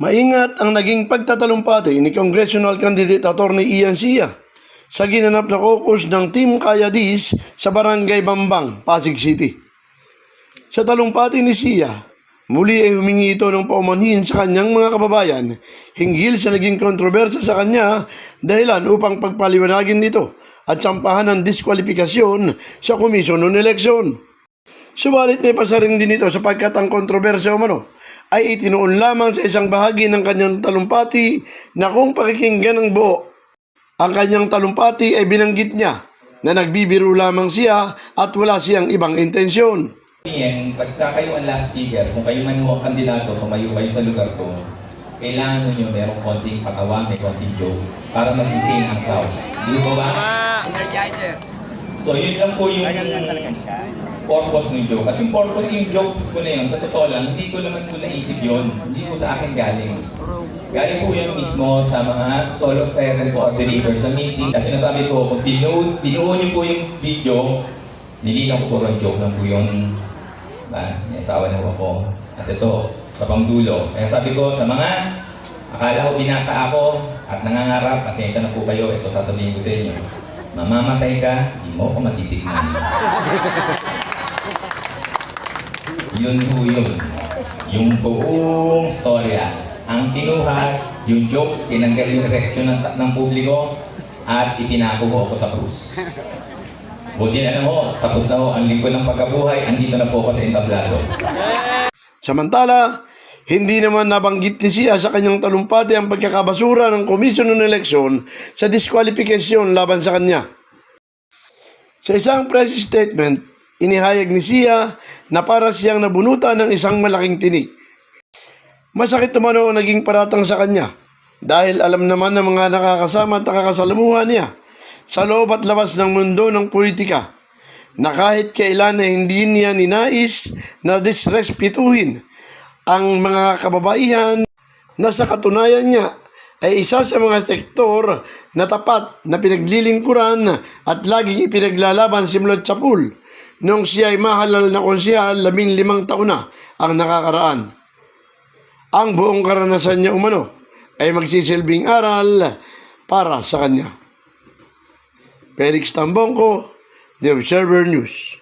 Maingat ang naging pagtatalumpati ni Congressional Candidate Attorney Ian Sia sa ginanap na caucus ng Team Kayadis sa Barangay Bambang, Pasig City. Sa talumpati ni Sia, muli ay humingi ito ng paumanhin sa kanyang mga kababayan hinggil sa naging kontrobersya sa kanya dahilan upang pagpaliwanagin nito at sampahan ng diskwalifikasyon sa komisyon ng eleksyon. Subalit may pasaring din ito sapagkat ang kontrobersya umano ay itinuon lamang sa isang bahagi ng kanyang talumpati na kung pakikinggan ng buo. Ang kanyang talumpati ay binanggit niya na nagbibiro lamang siya at wala siyang ibang intensyon. Yan, pagka kayo ang last speaker, kung kayo man ho ang kandidato, tumayo kayo sa lugar ko, kailangan nyo merong konting patawa, may konting joke, para magising ang crowd. Di ba ba? Energizer. So yun lang po yung Ganyan talaga siya. Purpose ng joke. At yung purpose, yung joke ko na yun, sa totoo lang, hindi ko naman po naisip yun. Hindi po sa akin galing. Galing po yan mismo sa mga solo parent coordinators sa meeting. Kasi nasabi ko, kung binuo, binuo niyo po yung video, nilinaw ko po ang joke lang po yun. Diba? May asawa na ako. At ito, sa pangdulo. Kaya sabi ko sa mga akala ko binata ako at nangangarap, pasensya na po kayo, ito sasabihin ko sa inyo. Mamamatay ka, di mo ako matitignan. Yun po yun. Yung buong storya. Ang kinuha, yung joke, tinanggal yung reaction ng, ng publiko, at ipinako ko ako sa krus. Buti na mo, tapos na ho ang linggo ng pagkabuhay, andito na po ako sa entablado. Samantala, hindi naman nabanggit ni siya sa kanyang talumpati ang pagkakabasura ng komisyon ng eleksyon sa diskwalifikasyon laban sa kanya. Sa isang press statement, inihayag ni siya na para siyang nabunutan ng isang malaking tinik. Masakit ang naging paratang sa kanya dahil alam naman ng mga nakakasama at nakakasalamuhan niya sa loob at labas ng mundo ng politika na kahit kailan na hindi niya ninais na disrespetuhin ang mga kababaihan na sa katunayan niya ay isa sa mga sektor na tapat na pinaglilingkuran at laging ipinaglalaban si Mulot Chapul nung siya ay mahalal na konsyal labing limang taon na ang nakakaraan. Ang buong karanasan niya umano ay magsisilbing aral para sa kanya. Felix Tambongko, The Observer News.